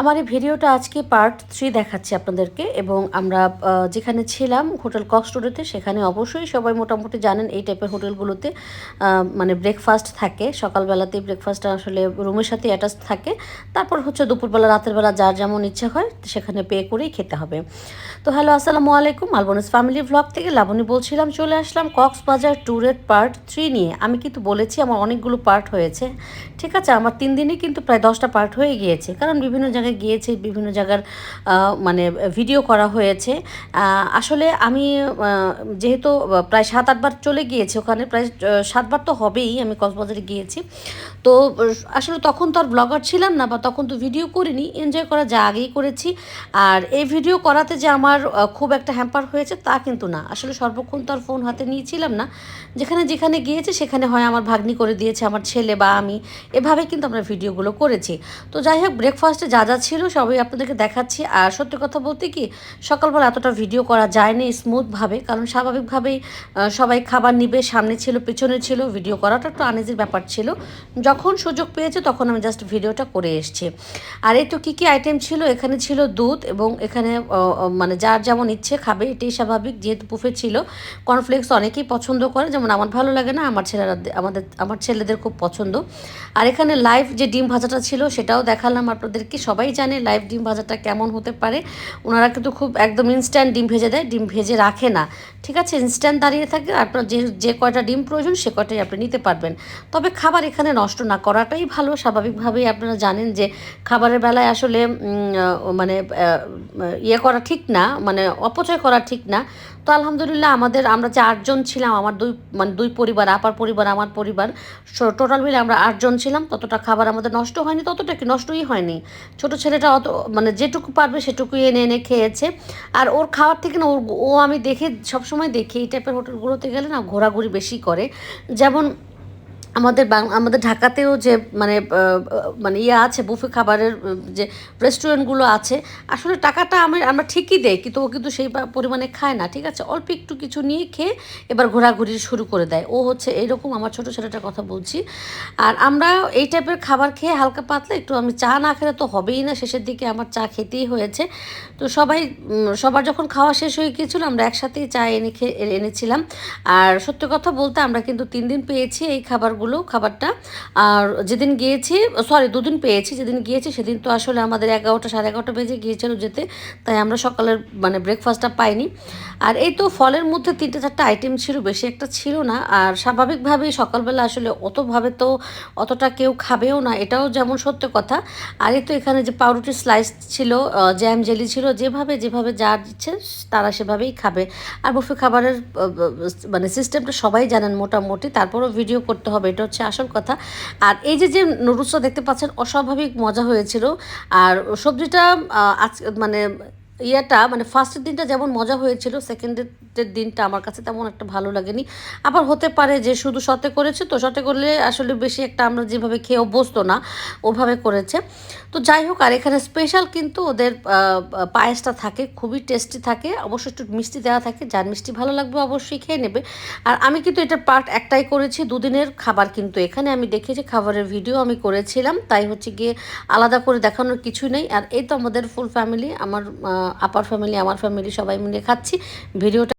আমার এই ভিডিওটা আজকে পার্ট থ্রি দেখাচ্ছি আপনাদেরকে এবং আমরা যেখানে ছিলাম, হোটেল কক্সটোরিতে সেখানে অবশ্যই সবাই মোটামুটি জানেন এই টাইপের হোটেলগুলোতে মানে ব্রেকফাস্ট থাকে। সকালবেলাতেই ব্রেকফাস্টটা আসলে রুমের সাথে অ্যাটাচ থাকে। তারপর হচ্ছে দুপুরবেলা, রাতের বেলা যার যেমন ইচ্ছে হয়, সেখানে পে করেই খেতে হবে। তো হ্যালো আসসালামু আলাইকুম। আলবনিস ফ্যামিলি ব্লগ থেকে লাবণী বলছিলাম, চলে আসলাম কক্সবাজার ট্যুরের পার্ট থ্রি নিয়ে। আমি কিন্তু বলেছি, আমার অনেকগুলো পার্ট হয়েছে। ঠিক আছে, আমার তিন দিনে কিন্তু প্রায় দশটা পার্ট হয়ে গিয়েছে। কারণ বিভিন্ন জায়গায় গিয়েছি, বিভিন্ন জায়গার মানে ভিডিও করা হয়েছে। আসলে আমি যেহেতু প্রায় সাত আটবার চলে গিয়েছি ওখানে, প্রায় সাতবার তো হবেই, আমি কক্সবাজারে গিয়েছি। তো, আসলে তখন তো আর ব্লগার ছিলাম না বা তখন তো ভিডিও করিনি এনজয় করা যা আগেই করেছি। আর এই ভিডিও করাতে যে আমার খুব একটা হ্যাম্পার হয়েছে তা কিন্তু না। আসলে সর্বক্ষণ তো আর ফোন হাতে নিয়েছিলাম না। যেখানে যেখানে গিয়েছি, সেখানে হয় আমার ভাগ্নি করে দিয়েছে আমার ছেলে বা আমি। এভাবে কিন্তু আমরা ভিডিওগুলো করেছি। তো যাই হোক ব্রেকফাস্টে যা যা ছিল, সবই আপনাদেরকে দেখাচ্ছি। আর সত্যি কথা বলতে কি, সকালবেলা এতটা ভিডিও করা যায়নি স্মুথভাবে কারণ স্বাভাবিকভাবেই সবাই খাবার নিবে, সামনে ছিল, পেছনে ছিল ভিডিও করাটা একটু আনেজের ব্যাপার ছিল। যখন সুযোগ পেয়েছে, তখন আমি জাস্ট ভিডিওটা করে এসেছি। আর এই তো কী কী আইটেম ছিল? এখানে ছিল দুধ এবং এখানে মানে যার যেমন ইচ্ছে খাবে, এটাই স্বাভাবিক। যেহেতু বুফে ছিল কর্নফ্লেক্স অনেকেই পছন্দ করে, যেমন আমার ভালো লাগে না, আমার ছেলেরা আমাদের, আমার ছেলেদের খুব পছন্দ। আর এখানে লাইভ যে ডিম ভাজাটা ছিল, সেটাও দেখালাম আপনাদেরকে, সবাই জানে লাইভ ডিম ভাজাটা কেমন হতে পারে। ওনারা কিন্তু খুব একদম ইনস্ট্যান্ট ডিম ভেজে দেয়, ডিম ভেজে রাখে না। ঠিক আছে? ইনস্ট্যান্ট দাঁড়িয়ে থাকে আপনার যে যে কয়টা ডিম প্রয়োজন সে কয়টাই আপনি নিতে পারবেন। তবে খাবার এখানে নষ্ট না করাটাই ভালো। স্বাভাবিকভাবেই আপনারা জানেন যে খাবারের বেলায় আসলে মানে ইয়ে করা ঠিক না মানে অপচয় করা ঠিক না। তো আলহামদুলিল্লাহ আমাদের, আমরা যে আটজন ছিলাম, আমার দুই মানে দুই পরিবার, আপার পরিবার, আমার পরিবার টোটাল মিলে আমরা আটজন ছিলাম। ততটা খাবার আমাদের নষ্ট হয়নি, ততটা কি নষ্টই হয়নি। ছোট ছেলেটা অত মানে যেটুকু পারবে সেটুকু এনে এনে খেয়েছে। আর ওর খাওয়ার থেকে না, ওর ও আমি দেখে সবসময় দেখি এই টাইপের হোটেলগুলোতে গেলে না ঘোরাঘুরি বেশি করে। যেমন আমাদের আমাদের ঢাকাতেও যে মানে মানে ইয়ে আছে, বুফে খাবারের যে রেস্টুরেন্টগুলো আছে, আসলে টাকাটা আমি, আমরা ঠিকই দেয় কিন্তু ও কিন্তু সেই পরিমাণে খায় না, ঠিক আছে? অল্প একটু কিছু নিয়ে খেয়ে এবার ঘোরাঘুরি শুরু করে দেয়। ও হচ্ছে এইরকম আমার ছোটো ছেলেটার কথা বলছি। আর আমরা এই টাইপের খাবার খেয়ে হালকা পাতলা একটু আমি চা না খেলে তো হবেই না, শেষের দিকে আমার চা খেতেই হয়েছে। তো সবাই সবার যখন খাওয়া শেষ হয়ে গিয়েছিল, আমরা একসাথেই চা এনে খেয়ে এনেছিলাম। আর সত্যি কথা বলতে আমরা কিন্তু তিন দিন পেয়েছি এই খাবারগুলো, খাবারটা। আর যেদিন গিয়েছি সরি দুদিন পেয়েছি, যেদিন গিয়েছি সেদিন তো আসলে আমাদের এগারোটা, সাড়ে এগারোটা বেজে গিয়েছিল যেতে, তাই আমরা সকালের মানে ব্রেকফাস্টটা পাইনি। আর এই তো ফলের মধ্যে তিনটে, চারটে আইটেম ছিল, বেশি একটা ছিল না। আর স্বাভাবিকভাবেই সকালবেলা আসলে অতভাবে তো অতটা কেউ খাবেও না, এটাও যেমন সত্য কথা। আর এই তো এখানে যে পাউরুটি স্লাইস ছিল জ্যাম জেলি ছিল, যেভাবে যেভাবে যা দিচ্ছে তারা সেভাবেই খাবে। আর বুফে খাবারের মানে সিস্টেমটা সবাই জানেন মোটামুটি, তারপরও ভিডিও করতে হবে। এটা হচ্ছে আসল কথা। আর এই যে যে নুডলসটা দেখতে পাচ্ছেন, অস্বাভাবিক মজা হয়েছিল। আর সবজিটা আজ মানে ইয়েটা মানে ফার্স্টের দিনটা যেমন মজা হয়েছিল সেকেন্ডের দিনটা আমার কাছে তেমন একটা ভালো লাগেনি। আবার হতে পারে যে শুধু সতে করেছে তো সতে করলে আসলে বেশি একটা আমরা যেভাবে খেয়ে অভ্যস্ত না, ওভাবে করেছে। তো যাই হোক, আর এখানে স্পেশাল কিন্তু ওদের পায়েসটা থাকে, খুবই টেস্টি থাকে অবশ্যই একটু মিষ্টি দেওয়া থাকে, যার মিষ্টি ভালো লাগবে অবশ্যই খেয়ে নেবে। আর আমি কিন্তু এটার পার্ট একটাই করেছি, দুদিনের খাবার কিন্তু এখানে আমি দেখেছি, খাবারের ভিডিও আমি করেছিলাম, তাই হচ্ছে গিয়ে আলাদা করে দেখানোর কিছু নেই। আর এই তো আমাদের ফুল ফ্যামিলি আমার আপার ফ্যামিলি আমার ফ্যামিলি সবাই মিলে খাচ্ছি। ভিডিওটা